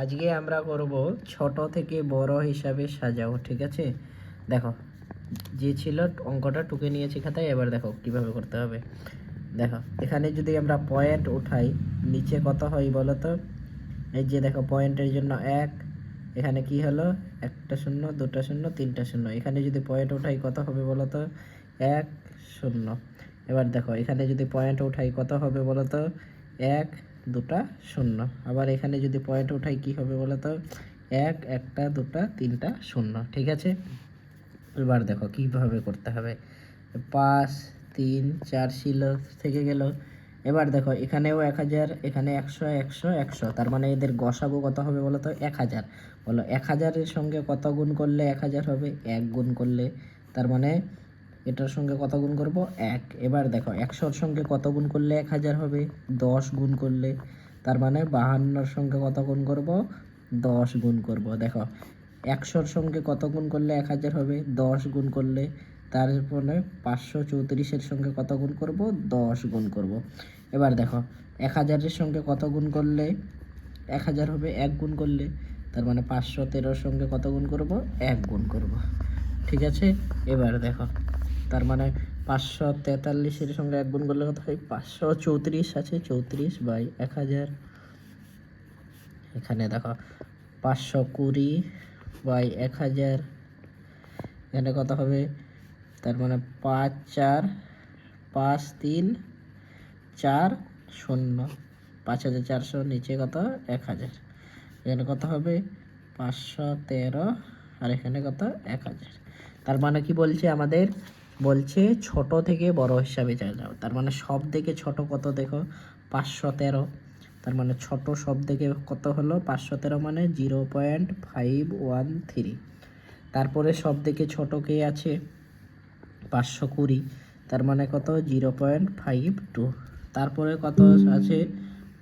আজকে আমরা করব ছোট থেকে বড় হিসাবে সাজাও, ঠিক আছে? দেখো, যে ছিল অঙ্কটা টুকে নিয়েছি খাতায়, এবার দেখো কীভাবে করতে হবে। দেখো, এখানে যদি আমরা পয়েন্ট উঠাই, নিচে কত হয় বলো তো? এই যে দেখো পয়েন্টের জন্য এক, এখানে কি হলো? একটা শূন্য, দুটা শূন্য, তিনটা শূন্য। এখানে যদি পয়েন্ট উঠাই কত হবে বলো তো? এক, শূন্য। এবার দেখো, এখানে যদি পয়েন্ট উঠাই কত হবে বলো তো? এক দুটা শূন্য। আবার এখানে যদি পয়েন্ট উঠাই কি হবে বলো তো? এক, একটা, দুটা, তিনটা, শূন্য। ঠিক আছে? এবার দেখো কীভাবে করতে হবে। পাঁচ, তিন, চার ছিল, থেকে গেল। এবার দেখো এখানেও এক হাজার, এখানে একশো একশো একশো। তার মানে এদের গসাগু কত হবে বলো তো? এক হাজার। বলো, এক হাজারের সঙ্গে কত গুণ করলে এক হাজার হবে? এক গুণ করলে। তার মানে এটার সঙ্গে কত গুণ করব? এক। এবার দেখো, একশোর সঙ্গে কত গুণ করলে এক হাজার হবে? দশ গুণ করলে, তার মানে বাহান্নর সঙ্গে কত গুণ করব? দশ গুণ করব। দেখো, একশোর সঙ্গে কত গুণ করলে এক হাজার হবে? দশ গুণ করলে তারপরে পাঁচশো চৌত্রিশের সঙ্গে কত গুণ করব? দশ গুণ করব। এবার দেখো, এক হাজারের সঙ্গে কত গুণ করলে এক হাজার হবে? এক গুণ করলে, তার মানে পাঁচশো তেরোর সঙ্গে কত গুণ করব? এক গুণ করব। ঠিক আছে? এবার দেখো তার মানে পাঁচশো তেতাল্লিশের সঙ্গে এক গুণ করলে কত হয়? পাঁচশো চৌত্রিশ আছে, চৌত্রিশ বাই এক হাজার। এখানে দেখো, পাঁচশো কুড়ি বাই এক হাজার। এখানে কত হবে? তার মানে পাঁচ চার, পাঁচ তিন, চার শূন্য। পাঁচ হাজার চারশো নিচে কত? এক হাজার। এখানে কত হবে? পাঁচশো তেরো, আর এখানে কত? এক হাজার। তার মানে কি বলছে আমাদের? বলছে ছোট থেকে বড় হিসাবে যাও। তার মানে সব থেকে ছোট কত দেখো? পাঁচশো তেরো। তার মানে ছোট সব থেকে কত হলো? পাঁচশো তেরো মানে zero point five one three. তারপরে সব থেকে ছোট কে আছে? পাঁচশো কুড়ি। তার মানে কত? Zero point five two. তারপরে কত আছে?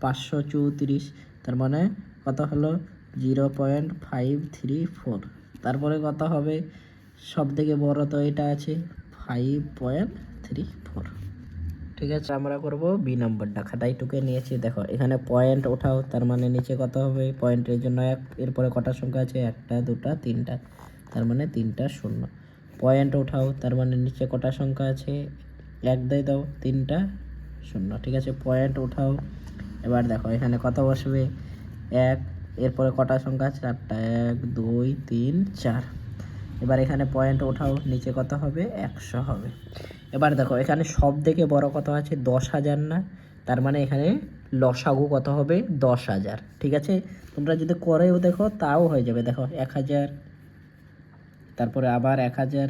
পাঁচশো চৌত্রিশ। তার মানে কত হলো? Zero point five three four. তারপরে কত হবে? সব থেকে বড় তো এটা আছে। ফাইভ পয়েন্ট থ্রি ফোর ঠিক আছে, আমরা করব বি নম্বরটা খাতায় টুকে নিয়েছি, দেখো, এখানে পয়েন্ট ওঠাও, তার মানে নিচে কত হবে? পয়েন্টের জন্য এক, এরপরে কটা সংখ্যা আছে? একটা, দুটা, তিনটা, তার মানে তিনটা শূন্য। পয়েন্ট ওঠাও, তার মানে নিচে কটা সংখ্যা আছে? এক দিয়ে দাও, তিনটা শূন্য। ঠিক আছে পয়েন্ট ওঠাও। এবার দেখো, এখানে কত বসবে? এক, এরপরে কটা সংখ্যা আছে? চারটা। এক, দুই, তিন, চার। এবার এখানে পয়েন্ট ওঠাও, নিচে কত হবে? একশো হবে। এবার দেখো, এখানে সব থেকে বড় কত আছে? দশ হাজার না? তার মানে এখানে লসাগু কত হবে? দশ হাজার, ঠিক আছে? তোমরা যদি করেও দেখো, তাও হয়ে যাবে। দেখো, এক হাজার, তারপরে আবার এক হাজার,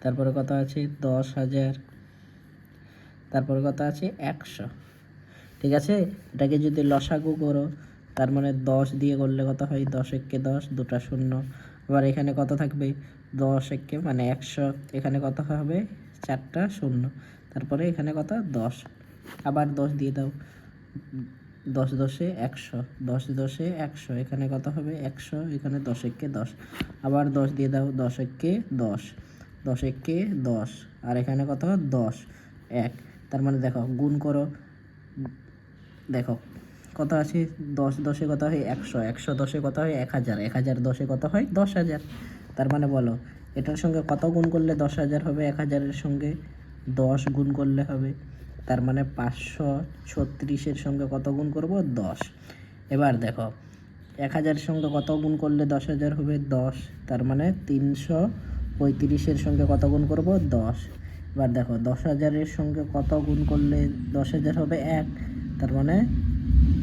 তারপরে কত আছে? দশ হাজার, তারপরে কত আছে? একশো, ঠিক আছে? এটাকে যদি লসাগু করো, তার মানে দশ দিয়ে করলে কত হয়? দশ এককে দশ, দুটা শূন্য আবার এখানে কত থাকবে? দশ এককে মানে একশো, এখানে কত হবে? চারটা, শূন্য। তারপরে এখানে কত? দশ। আবার দশ দিয়ে দাও। দশ দশে একশো, দশ দশে একশো, এখানে কত হবে? একশো, এখানে দশ এককে দশ। আবার দশ দিয়ে দাও, দশ এককে দশ দশ এককে দশ, আর এখানে কত? দশ, এক। তার মানে দেখো, গুণ করো। দেখো কত আছে, দশ দশে কত হয় একশো একশো দশে কত হয় এক হাজার এক হাজার দশে কত হয় দশ হাজার। তার মানে বলো, এটার সঙ্গে কত গুণ করলে দশ হাজার হবে? এক হাজারের সঙ্গে দশ গুণ করলে হবে। তার মানে পাঁচশো ছত্রিশের সঙ্গে কত গুণ করব? দশ। এবার দেখো, এক হাজারের সঙ্গে কত গুণ করলে দশ হাজার হবে? দশ। তার মানে তিনশো পঁয়ত্রিশের সঙ্গে কত গুণ করব? দশ। এবার দেখো, দশ হাজারের সঙ্গে কত গুণ করলে দশ হাজার হবে? এক। তার মানে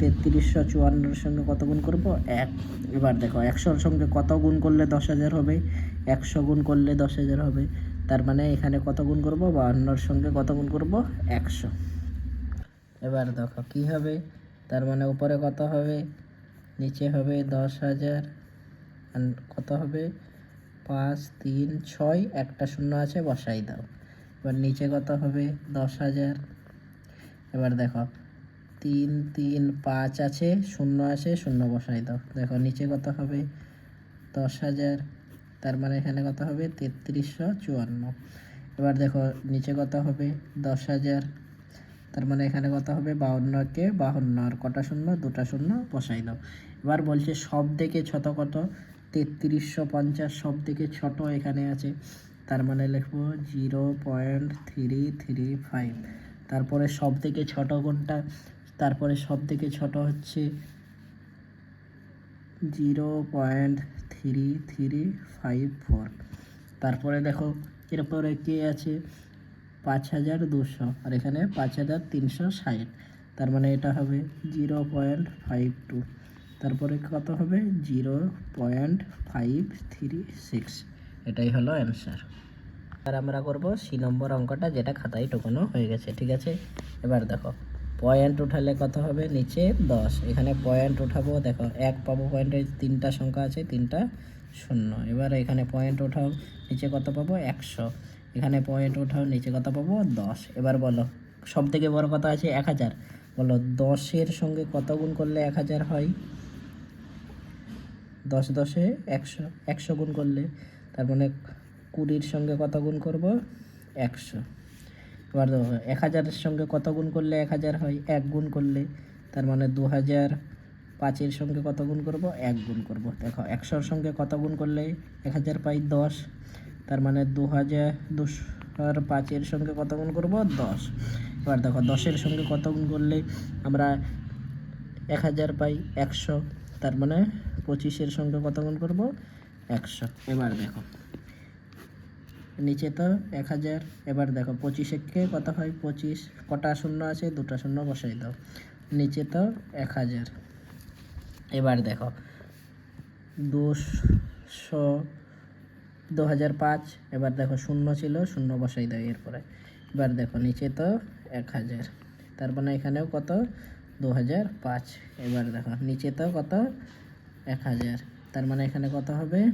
তেত্রিশশো চুয়ান্নর সঙ্গে কত গুণ করব? এক। এবার দেখো, একশোর সঙ্গে কত গুণ করলে দশ হাজার হবে? একশো গুণ করলে দশ হাজার হবে। তার মানে এখানে কত গুণ করব? বাহান্নর সঙ্গে কত গুণ করব? একশো। এবার দেখো, কি হবে? তার মানে উপরে কত হবে? নিচে হবে দশ হাজার কত হবে? পাঁচ, তিন, ছয়, একটা শূন্য আছে, বসাই দাও। এবার নিচে কত হবে? দশ হাজার এবার দেখো তিন তিন, পাঁচ আছে, শূন্য আছে, শূন্য বসাই দাও। দেখো, নিচে কত হবে? দশ হাজার, তার মানে এখানে কত হবে? তেত্রিশশো চুয়ান্ন। এবার দেখো, নিচে কত হবে? দশ হাজার, তার মানে এখানে কত হবে? বাউন্নকে বাহান্ন আর কটা শূন্য? দুটা শূন্য, বসাই দাও। এবার বলছে, সব থেকে ছোট কত? তেত্রিশশো পঞ্চাশ, সব থেকে ছোট এখানে আছে। তার মানে লিখব, zero point three three five. তারপরে সব থেকে ছোট কোনটা? তারপরে সব থেকে ছোট হচ্ছে zero point three three five four. তারপরে দেখো, এরপরে কে আছে? পাঁচ হাজার দুশো, আর এখানে পাঁচ হাজার তিনশো ষাট। তার মানে এটা হবে জিরো পয়েন্ট ফাইভ টু। তারপরে কত হবে? Zero point five three six. এটাই হলো অ্যান্সার। আর আমরা করব সি নম্বর অঙ্কটা, যেটা খাতায় টোকানো হয়ে গেছে, ঠিক আছে? এবার দেখো। পয়েন্ট উঠালে কত হবে? নিচে দশ। এখানে পয়েন্ট উঠাবো, দেখো এক পাবো পয়েন্টে, তিনটা সংখ্যা আছে, তিনটা শূন্য। এবার এখানে পয়েন্ট উঠাও, নিচে কত পাবো? একশো। এখানে পয়েন্ট উঠাও, নিচে কত পাবো? দশ। এবার বলো সব থেকে বড় কথা আছে? এক হাজার। বলো, দশের সঙ্গে কত গুণ করলে এক হাজার হয়? দশ দশে একশো একশো গুণ করলে। তার মানে কুড়ির সঙ্গে কত গুণ করব? একশো। এবার এক হাজারের সঙ্গে কত গুণ করলে এক হাজার হয়? এক গুণ করলে। তার মানে দু হাজার পাঁচের সঙ্গে কত গুণ করব? এক গুণ করব। দেখো, একশোর সঙ্গে কত গুণ করলে এক হাজার পাই দশ? তার মানে দু হাজার দুশোর পাঁচের সঙ্গে কত গুণ করব? দশ। এবার দেখো, দশের সঙ্গে কত গুণ করলে আমরা এক হাজার পাই একশো? তার মানে পঁচিশের সঙ্গে কত গুণ করব? একশো। এবার দেখো নিচে তো এক হাজার। এবার দেখো, পঁচিশে কত হয়? পঁচিশ। কটা শূন্য আছে? দুটো শূন্য বসাই দাও। নিচে তো এক হাজার। এবার দেখো, দুশো দু হাজার পাঁচ। এবার দেখো, শূন্য ছিল, শূন্য বসাই দাও এরপরে। এবার দেখো, নিচে তো এক হাজার। তার মানে এখানেও কত? দু হাজার পাঁচ। এবার দেখো, নিচে তো কত? এক হাজার। তার মানে এখানে কত হবে?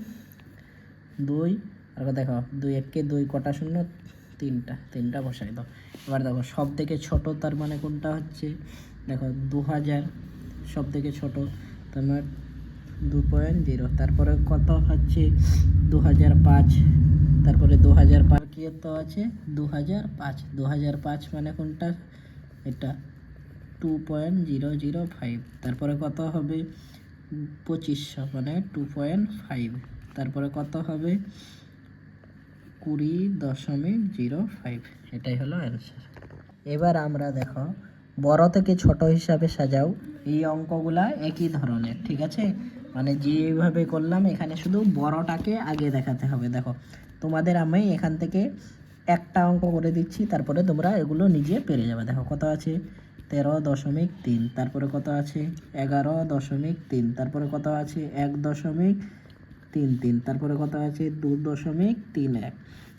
দুই আর দেখো, দুই এককে দুই, কটা শূন্য? তিনটা তিনটা বসাই দাও। এবার দেখো সব থেকে ছোট তার মানে কোনটা হচ্ছে? দেখো দু হাজার সব থেকে ছোট তার মানে দু পয়েন্ট জিরো। তারপরে কত হচ্ছে? দু হাজার পাঁচ। তারপরে দু হাজার পাঁচ কি তো আছে? দু হাজার পাঁচ। দু হাজার পাঁচ মানে কোনটা? এটা two point zero zero five তারপরে কত হবে? পঁচিশশো মানে টু পয়েন্ট ফাইভ তারপরে কত হবে? কুড়ি দশমিক জিরো ফাইভ। এটাই হলো অ্যান্সার এবার আমরা দেখো, বড় থেকে ছোট হিসাবে সাজাও। এই অঙ্কগুলা একই ধরনের, ঠিক আছে? মানে যেভাবে করলাম, এখানে শুধু বড়টাকে আগে দেখাতে হবে। দেখো, তোমাদের আমি এখান থেকে একটা অঙ্ক করে দিচ্ছি, তারপরে তোমরা এগুলো নিজে পেরে যাবে। দেখো, কত আছে? তেরো দশমিক তিন। তারপরে কত আছে? এগারো দশমিক তিন। তারপরে কত আছে? এক দশমিক তিন তিন। তারপরে কত আছে? দু দশমিক তিন এক।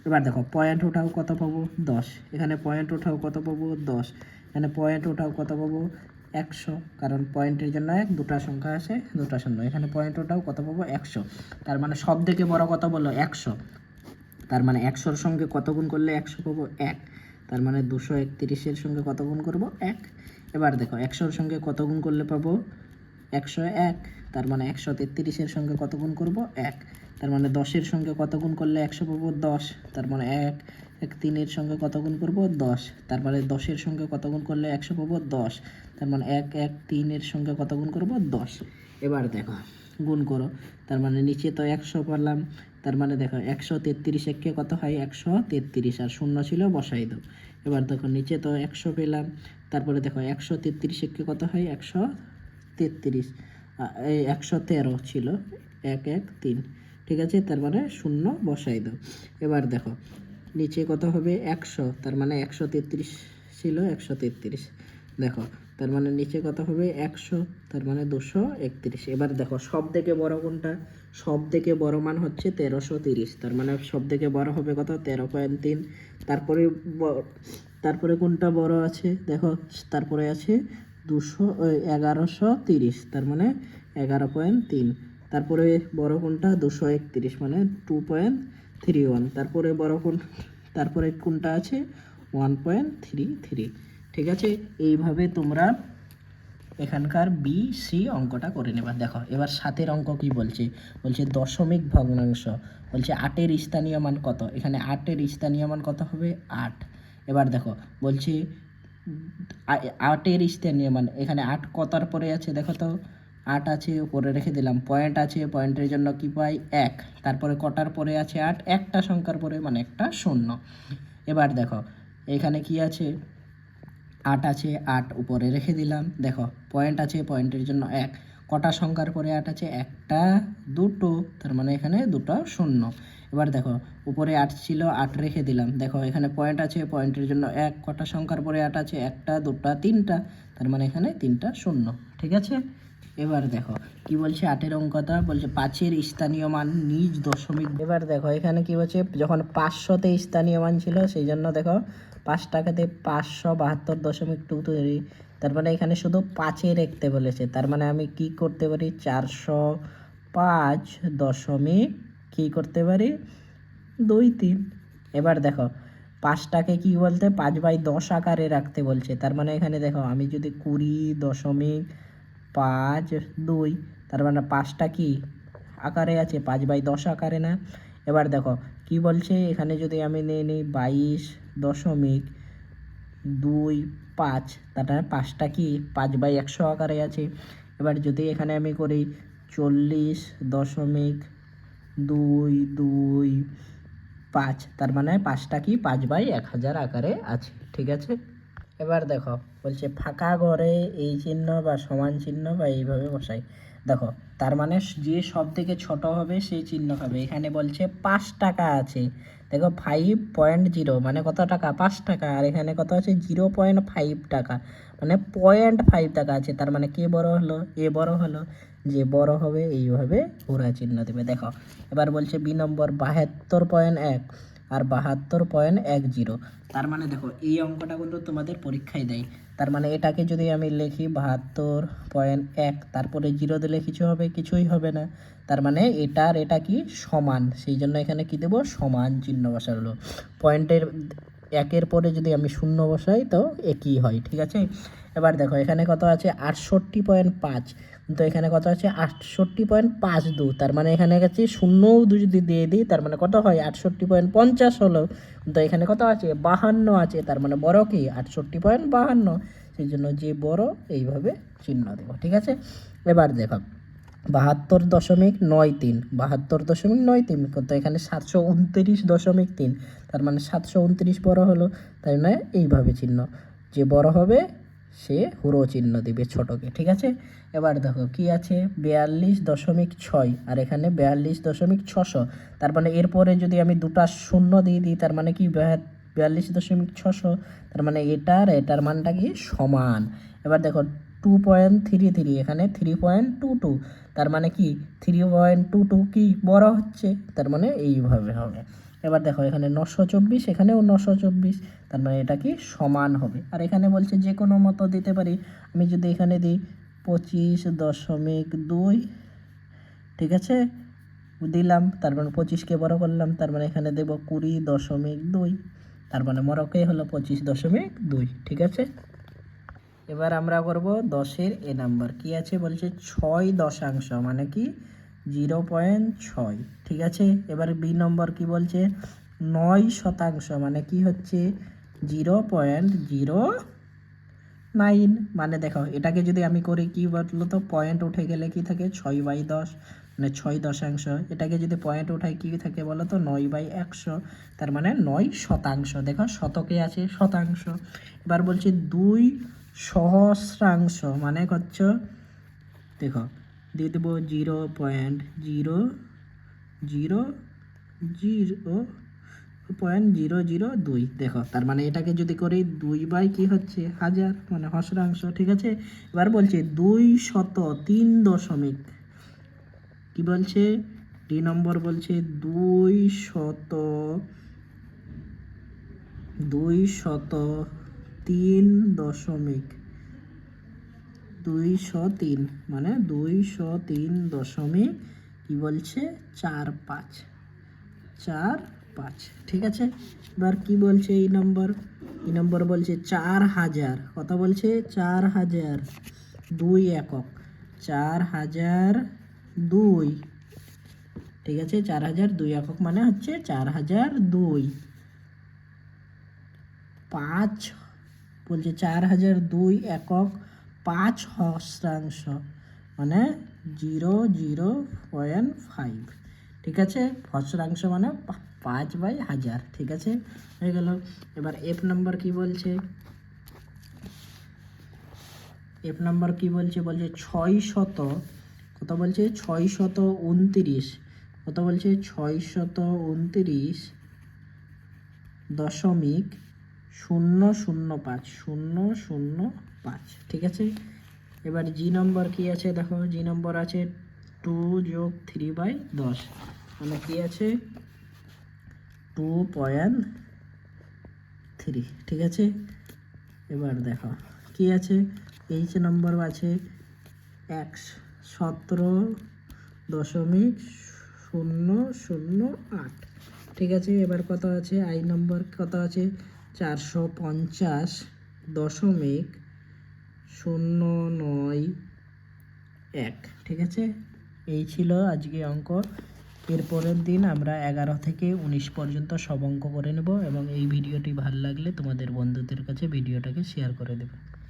এবার দেখো পয়েন্ট ওঠাও কত পাবো? দশ। এখানে পয়েন্ট ওঠাও কত পাবো? দশ। এখানে পয়েন্ট ওঠাও কত পাবো? একশো। কারণ পয়েন্টের জন্য এক, দুটা সংখ্যা আছে, দুটা শূন্য। এখানে পয়েন্ট ওঠাও কত পাবো? একশো। তার মানে সব থেকে বড় কত বলো একশো। তার মানে একশোর সঙ্গে কত গুণ করলে একশো পাবো? এক। তার মানে দুশো একত্রিশের সঙ্গে কত গুণ করব? এক। এবার দেখো, একশোর সঙ্গে কত গুণ করলে পাবো? একশো এক, তার মানে একশো তেত্রিশের সঙ্গে কত গুণ করব? এক। তার মানে দশের সঙ্গে কত গুণ করলে একশো পাবো? দশ। তার মানে এক এক তিনের সঙ্গে কত গুণ করব? দশ। তার মানে দশের সঙ্গে কত গুণ করলে একশো পাবো? দশ। তার মানে এক এক তিনের সঙ্গে কত গুণ করব? দশ। এবার দেখো, গুণ করো। তার মানে নিচে তো একশো পারলাম। তার মানে দেখো, একশো তেত্রিশ একে কত হয়? একশো তেত্রিশ। আর শূন্য ছিল, বসাই দাও। এবার দেখো, নিচে তো একশো পেলাম। তারপরে দেখো, একশো তেত্রিশ একে কত হয়? একশো তেত্রিশ একশো তেরো ছিল, এক এক, তিন। ঠিক আছে? তার মানে শূন্য বসাই দাও। এবার দেখো, নিচে কত হবে? একশো, তার মানে একশো তেত্রিশ ছিল, একশো তেত্রিশ। দেখো, তার মানে নিচে কত হবে? একশো, তার মানে দুশো একত্রিশ। এবার দেখো, সব থেকে বড় কোনটা? সব থেকে বড় মান হচ্ছে তেরোশো তিরিশ। তার মানে সব থেকে বড় হবে কত? তেরো পয়েন্ট তিন। তারপরে তারপরে কোনটা বড় আছে? দেখো, তারপরে আছে দুশো এগারোশো তিরিশ, তার মানে এগারো পয়েন্ট তিন। তারপরে বড় কোনটা? দুশো একত্রিশ মানে টু পয়েন্ট থ্রি ওয়ান তারপরে বড় কোন, তারপরে কোনটা আছে? ওয়ান পয়েন্ট থ্রি থ্রি ঠিক আছে? এইভাবে তোমরা এখানকার বি সি অঙ্কটা করে নেবা। দেখো, এবার সাতের অঙ্ক কি বলছে? বলছে দশমিক ভগ্নাংশ। বলছে আটের স্থানীয় মান কত? এখানে আটের স্থানীয় মান কত হবে? আট। এবার দেখো, বলছে আটের স্থানীয় মানে এখানে আট কতার পরে আছে, দেখো তো, আট আছে, উপরে রেখে দিলাম। পয়েন্ট আছে, পয়েন্টের জন্য কি পাই? এক। তারপরে কটার পরে আছে আট? একটা সংখ্যার পরে মানে একটা শূন্য। এবার দেখো, এখানে কি আছে? আট আছে, আট উপরে রেখে দিলাম। দেখো, পয়েন্ট আছে, পয়েন্টের জন্য এক। কটা সংখ্যার পরে আট আছে? একটা, দুটো। তার মানে এখানে দুটো শূন্য। এবার দেখো, উপরে আট ছিল, আট রেখে দিলাম। দেখো, এখানে পয়েন্ট আছে পয়েন্টের জন্য এক, কটা সংখ্যার পরে আট আছে, একটা, দুটা, তিনটা, তার মানে এখানে তিনটা শূন্য, ঠিক আছে? এবার দেখো, কি বলছে আটের অঙ্কটা? বলছে পাঁচের স্থানীয় মান নিজ দশমিক। এবার দেখো, এখানে কি বলছে, যখন পাঁচশোতে স্থানীয় মান ছিল, সেই জন্য দেখো, পাঁচ টাকাতে পাঁচশো বাহাত্তর দশমিক টু তৈরি। তার মানে এখানে শুধু পাঁচে রাখতে বলেছে। তার মানে আমি কি করতে পারি? চারশো পাঁচ দশমিক কি করতে পারি? দুই, তিন। এবার দেখো, পাঁচটাকে কি বলতে? পাঁচ বাই দশ আকারে রাখতে বলছে। তার মানে এখানে দেখো, আমি যদি কুড়ি দশমিক পাঁচ দুই, তার মানে পাঁচটা কি আকারে আছে? পাঁচ বাই দশ আকারে না? এবার দেখো, কি বলছে? এখানে যদি আমি নিয়ে নিই বাইশ দশমিক দুই পাঁচ, তার মানে পাঁচটা কি? পাঁচ বাই একশো আকারে আছে। এবার যদি এখানে আমি করি চল্লিশ দশমিক দুই দুই, পাঁচ। তার মানে পাঁচটা কি? পাঁচ বাই এক হাজার আকারে আছে, ঠিক আছে? এবার দেখো, বলছে ফাঁকা ঘরে এই চিহ্ন বা সমান চিহ্ন বা এইভাবে বসাই। দেখো, তার মানে যে সব থেকে ছোট হবে সেই চিহ্ন হবে এখানে বলছে পাঁচ টাকা আছে। দেখো ফাইভ পয়েন্ট জিরো মানে কত টাকা? পাঁচ টাকা। আর এখানে কত আছে? জিরো পয়েন্ট ফাইভ টাকা। মানে পয়েন্ট ফাইভ টাকা আছে। তার মানে কে বড় হলো? এ বড় হলো। যে বড় হবে, এইভাবে ঘোরা চিহ্ন দেবে। দেখো, এবার বলছে বি নম্বর বাহাত্তর পয়েন্ট এক আর বাহাত্তর পয়েন্ট এক জিরো। তার মানে দেখো, এই অঙ্কটা কিন্তু তোমাদের পরীক্ষায় দেয়। তার মানে এটাকে যদি আমি লিখি বাহাত্তর পয়েন্ট এক, তারপরে জিরো দিলে কিছু হবে, কিছুই হবে না। তার মানে এটার এটা কি? সমান। সেই জন্য এখানে কি দেবো? সমান চিহ্ন বসালো। পয়েন্টের একের পরে যদি আমি শূন্য বসাই তো একই হয়, ঠিক আছে? এবার দেখো, এখানে কত আছে? আটষট্টি পয়েন্ট পাঁচ। কিন্তু এখানে কত আছে? আটষট্টি পয়েন্ট পাঁচ দু। তার মানে এখানে গেছে শূন্যও দু যদি দিয়ে দিই, তার মানে কত হয়? আটষট্টি পয়েন্ট পঞ্চাশ হলো। কিন্তু এখানে কত আছে? বাহান্ন আছে। তার মানে বড় কি? আটষট্টি পয়েন্ট বাহান্ন। সেই জন্য যে বড়, এইভাবে চিহ্ন দেবো, ঠিক আছে? এবার দেখো, বাহাত্তর দশমিক নয় তিন। বাহাত্তর দশমিক নয় তিন কিন্তু এখানে সাতশো উনত্রিশ দশমিক তিন। তার মানে সাতশো উনত্রিশ বড় হলো। তাই নয়, এইভাবে চিহ্ন। যে বড় হবে সে হুরো চিহ্ন দিবে ছোটকে, ঠিক আছে? এবার দেখো কি আছে? বিয়াল্লিশ দশমিক ছয়, আর এখানে বিয়াল্লিশ দশমিক ছশো। তার মানে এরপরে যদি আমি দুটা শূন্য দিয়ে দিই, তার মানে কি? বিয়া- বিয়াল্লিশ দশমিক ছশো, তার মানে এটার এটার মানটা কি? সমান। এবার দেখো টু পয়েন্ট থ্রি থ্রি এখানে থ্রি পয়েন্ট টু টু তার মানে কি? থ্রি পয়েন্ট টু টু কি বড় হচ্ছে? তার মানে এইভাবে হবে। এবার দেখো, এখানে নশো চব্বিশ, এখানেও নশো চব্বিশ, তার মানে এটা কি সমান হবে। আর এখানে বলছে যে কোনো মতো দিতে পারি। আমি যদি এখানে দিই পঁচিশ দশমিক দুই, ঠিক আছে? দিলাম, তার মানে পঁচিশকে বড় করলাম, তার মানে এখানে দেব কুড়ি দশমিক দুই, তার মানে মরকে হলো পঁচিশ দশমিক দুই, ঠিক আছে? এবার আমরা করব দশের এ নাম্বার। কি আছে? বলছে ছয় দশাংশ মানে কি? জিরো পয়েন্ট ছয়, ঠিক আছে? এবার বি নম্বর কি বলছে? নয় শতাংশ মানে কি হচ্ছে? জিরো পয়েন্ট জিরো নাইন মানে দেখো, এটাকে যদি আমি করি কি বলতো তো? পয়েন্ট উঠে গেলে কি থাকে? ছয় বাই দশ মানে ছয় দশাংশ। এটাকে যদি পয়েন্ট উঠাই কি থাকে বলো তো? নয় বাই একশো, তার মানে নয় শতাংশ। দেখো, শতকে আছে শতাংশ। এবার বলছি দুই সহস্রাংশ মানে হচ্ছে, দেখো দিয়ে দেবো zero point zero zero zero, point zero zero, দুই। দেখো, তার মানে এটাকে যদি করি দুই বাই কি হচ্ছে? হাজার মানে হসরাংশ, ঠিক আছে? এবার বলছে দুই শত তিন দশমিক। কি বলছে? ডি নম্বর বলছে দুই শত দুই শত তিন দশমিক। দুইশো তিন মানে দুইশো তিন দশমিক কি বলছে? চার পাঁচ। চার পাঁচ, ঠিক আছে? এবার কি বলছে এই নম্বর? এই নম্বর বলছে চার হাজার। কত বলছে চার হাজার দুই একক। চার হাজার দুই, ঠিক আছে? চার হাজার দুই একক মানে হচ্ছে চার হাজার দুই। পাঁচ বলছে চার হাজার দুই একক পাঁচ হস্তাংশ মানে জিরো জিরো পয়েন্ট ফাইভ, ঠিক আছে? ভস্রাংশ মানে পাঁচ বাই হাজার, ঠিক আছে? হয়ে গেল। এবার এফ নাম্বার কি বলছে? এফ নম্বর কি বলছে? বলছে ছয় শত, কত বলছে? ছয় শত উনতিরিশ, কত বলছে? ছয় শত উনতিরিশ দশমিক শূন্য শূন্য পাঁচ, শূন্য শূন্য পাঁচ, ঠিক আছে? এবার জি নম্বর কি আছে? দেখো জি নম্বর আছে টু যোগ থ্রি বাই দশ। মানে কি আছে? টু পয়েন্ট থ্রি ঠিক আছে? এবার দেখো, কি আছে? এইচ নম্বর আছে এক সতেরো দশমিক শূন্য শূন্য আট, ঠিক আছে? এবার কত আছে? আই নম্বর কত আছে? চারশো পঞ্চাশ দশমিক শূন্য নয় এক, ঠিক আছে? এই ছিল আজকে অঙ্ক। এর পরের দিন আমরা এগারো থেকে উনিশ পর্যন্ত সব অঙ্ক করে নেব এবং এই ভিডিওটি ভালো লাগলে তোমাদের বন্ধুদের কাছে ভিডিওটাকে শেয়ার করে দেবে।